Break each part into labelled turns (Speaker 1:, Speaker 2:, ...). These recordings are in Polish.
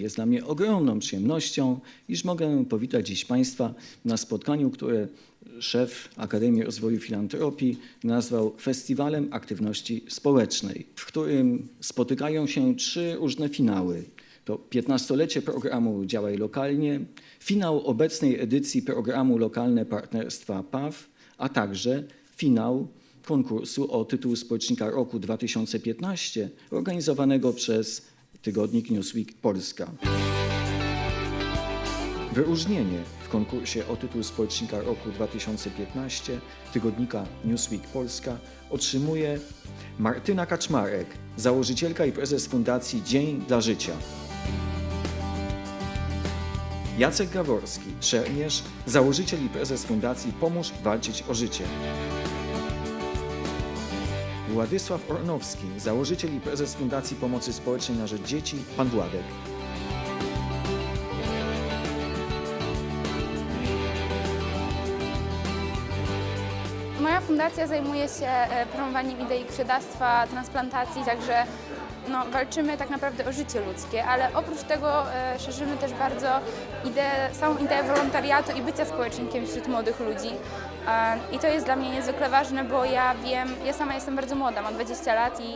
Speaker 1: Jest dla mnie ogromną przyjemnością, iż mogę powitać dziś Państwa na spotkaniu, które szef Akademii Rozwoju Filantropii nazwał Festiwalem Aktywności Społecznej, w którym spotykają się trzy różne finały. To 15-lecie programu Działaj Lokalnie, finał obecnej edycji programu Lokalne Partnerstwa PAW, a także finał konkursu o tytuł Społecznika Roku 2015 organizowanego przez tygodnik Newsweek Polska. Wyróżnienie w konkursie o tytuł Społecznika Roku 2015 tygodnika Newsweek Polska otrzymuje Martyna Kaczmarek, założycielka i prezes Fundacji Dzień dla Życia. Jacek Gaworski, szermierz, założyciel i prezes Fundacji Pomóż Walczyć o Życie. Władysław Ornowski, założyciel i prezes Fundacji Pomocy Społecznej na Rzecz Dzieci, pan Władek.
Speaker 2: Moja fundacja zajmuje się e, promowaniem idei krwiodawstwa, transplantacji, także no, walczymy tak naprawdę o życie ludzkie, ale oprócz tego e, szerzymy też bardzo ideę, samą ideę wolontariatu i bycia społecznikiem wśród młodych ludzi. E, I to jest dla mnie niezwykle ważne, bo ja wiem, ja sama jestem bardzo młoda, mam 20 lat i,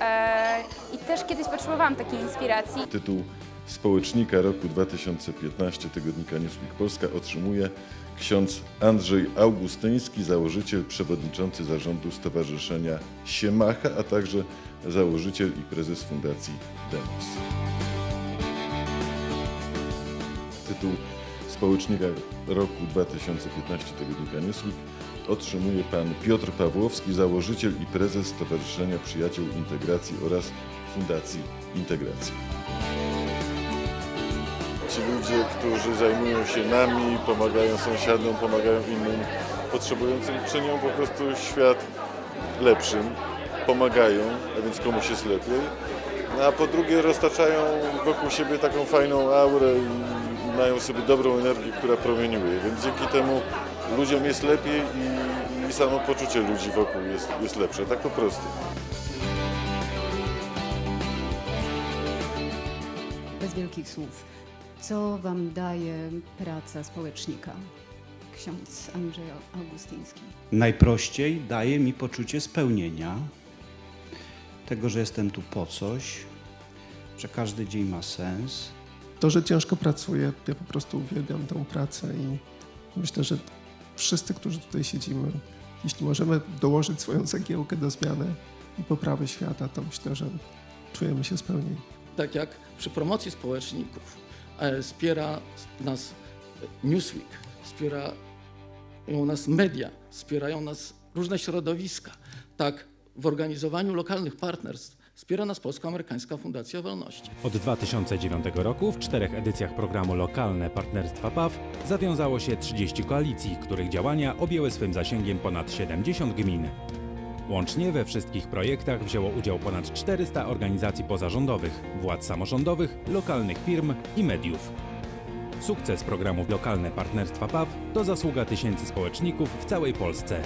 Speaker 2: e, i też kiedyś potrzebowałam takiej inspiracji.
Speaker 3: Tytuł Społecznika roku 2015 tygodnika Newsweek Polska otrzymuje ksiądz Andrzej Augustyński, założyciel, przewodniczący zarządu Stowarzyszenia Siemacha, a także założyciel i prezes Fundacji Demos. Tytuł Społecznika roku 2015 tygodnika Newsweek otrzymuje pan Piotr Pawłowski, założyciel i prezes Stowarzyszenia Przyjaciół Integracji oraz Fundacji Integracji. Ci ludzie, którzy zajmują się nami, pomagają sąsiadom, pomagają innym potrzebującym, czynią po prostu świat lepszym, pomagają, a więc komuś jest lepiej. No, a po drugie roztaczają wokół siebie taką fajną aurę i, i mają sobie dobrą energię, która promieniuje, więc dzięki temu ludziom jest lepiej i, i samo poczucie ludzi wokół jest, jest lepsze, tak po prostu.
Speaker 4: bez wielkich słów. Co Wam daje praca społecznika? Ksiądz Andrzej Augustyński.
Speaker 5: Najprościej daje mi poczucie spełnienia, tego, że jestem tu po coś, że każdy dzień ma sens.
Speaker 6: To, że ciężko pracuję, ja po prostu uwielbiam tę pracę i myślę, że wszyscy, którzy tutaj siedzimy, jeśli możemy dołożyć swoją cegiełkę do zmiany i poprawy świata, to myślę, że czujemy się spełnieni.
Speaker 7: tak jak przy promocji społeczników e, wspiera nas Newsweek, wspierają nas media, wspierają nas różne środowiska, tak w organizowaniu lokalnych partnerstw wspiera nas Polsko-Amerykańska Fundacja Wolności.
Speaker 8: Od 2009 roku w czterech edycjach programu Lokalne Partnerstwa PAW zawiązało się 30 koalicji, których działania objęły swym zasięgiem ponad 70 gmin. Łącznie we wszystkich projektach wzięło udział ponad 400 organizacji pozarządowych, władz samorządowych, lokalnych firm i mediów. Sukces programu Lokalne Partnerstwa PAW to zasługa tysięcy społeczników w całej Polsce.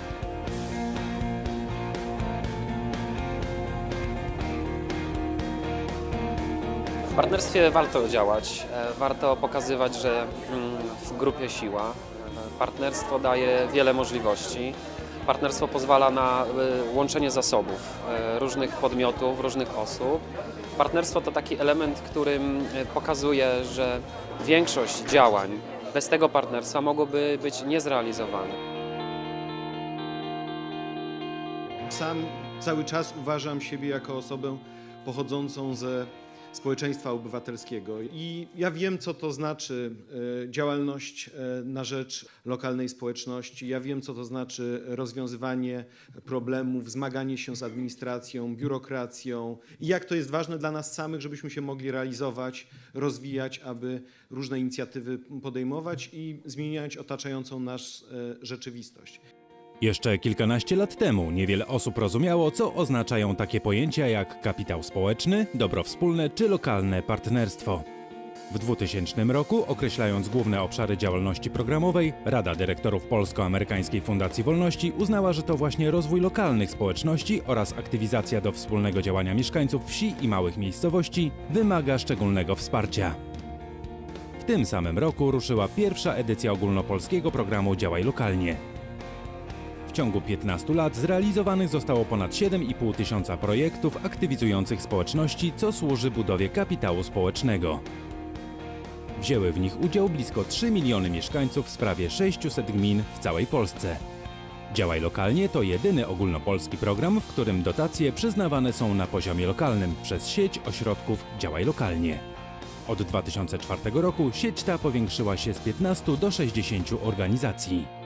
Speaker 9: Partnerstwie warto działać, e, warto pokazywać, że mm, w grupie siła. E, Partnerstwo daje wiele możliwości. Partnerstwo pozwala na e, łączenie zasobów różnych podmiotów, różnych osób. Partnerstwo to taki element, którym pokazuje, że większość działań bez tego partnerstwa mogłoby być niezrealizowane.
Speaker 10: Sam cały czas uważam siebie jako osobę pochodzącą ze społeczeństwa obywatelskiego i ja wiem, co to znaczy e, działalność e, na rzecz lokalnej społeczności. Ja wiem, co to znaczy rozwiązywanie problemów, zmaganie się z administracją, biurokracją i jak to jest ważne dla nas samych, żebyśmy się mogli realizować, rozwijać, aby różne inicjatywy podejmować i zmieniać otaczającą nas e, rzeczywistość.
Speaker 8: Jeszcze kilkanaście lat temu niewiele osób rozumiało, co oznaczają takie pojęcia jak kapitał społeczny, dobro wspólne czy lokalne partnerstwo. W 2000 roku, określając główne obszary działalności programowej, Rada Dyrektorów Polsko-Amerykańskiej Fundacji Wolności uznała, że to właśnie rozwój lokalnych społeczności oraz aktywizacja do wspólnego działania mieszkańców wsi i małych miejscowości wymaga szczególnego wsparcia. W tym samym roku ruszyła pierwsza edycja ogólnopolskiego programu Działaj Lokalnie. Ciągu 15 lat zrealizowanych zostało ponad 7,5 tysiąca projektów aktywizujących społeczności, co służy budowie kapitału społecznego. Wzięły w nich udział blisko 3 miliony mieszkańców z prawie 600 gmin w całej Polsce. Działaj Lokalnie to jedyny ogólnopolski program, w którym dotacje przyznawane są na poziomie lokalnym przez sieć ośrodków Działaj Lokalnie. Od 2004 roku sieć ta powiększyła się z 15 do 60 organizacji.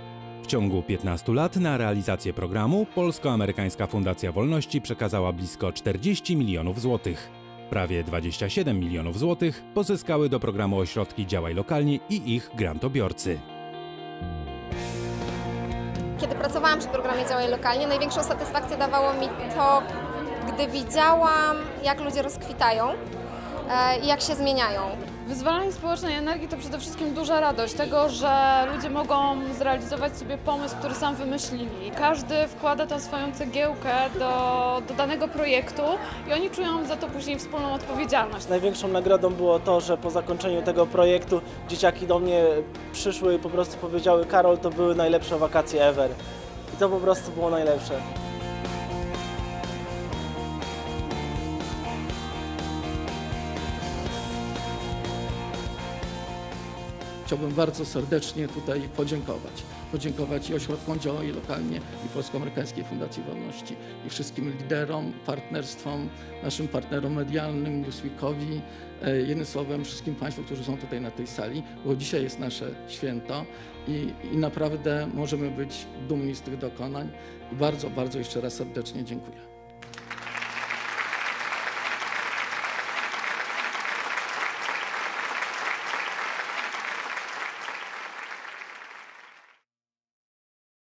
Speaker 8: W ciągu 15 lat na realizację programu Polsko-Amerykańska Fundacja Wolności przekazała blisko 40 milionów złotych. Prawie 27 milionów złotych pozyskały do programu ośrodki Działaj Lokalnie i ich grantobiorcy.
Speaker 11: Kiedy pracowałam przy programie Działaj Lokalnie, największą satysfakcję dawało mi to, gdy widziałam, jak ludzie rozkwitają i jak się zmieniają.
Speaker 12: Wyzwalanie społecznej energii to przede wszystkim duża radość tego, że ludzie mogą zrealizować sobie pomysł, który sam wymyślili. Każdy wkłada tam swoją cegiełkę do, do danego projektu i oni czują za to później wspólną odpowiedzialność.
Speaker 13: Największą nagrodą było to, że po zakończeniu tego projektu dzieciaki do mnie przyszły i po prostu powiedziały Karol, to były najlepsze wakacje ever. I to po prostu było najlepsze.
Speaker 7: Chciałbym bardzo serdecznie tutaj podziękować. Podziękować i ośrodkom Działaj Lokalnie, i Polsko-Amerykańskiej Fundacji Wolności, i wszystkim liderom, partnerstwom, naszym partnerom medialnym, Newsweekowi, e, jednym słowem wszystkim Państwu, którzy są tutaj na tej sali, bo dzisiaj jest nasze święto i, i naprawdę możemy być dumni z tych dokonań. Bardzo, bardzo jeszcze raz serdecznie dziękuję.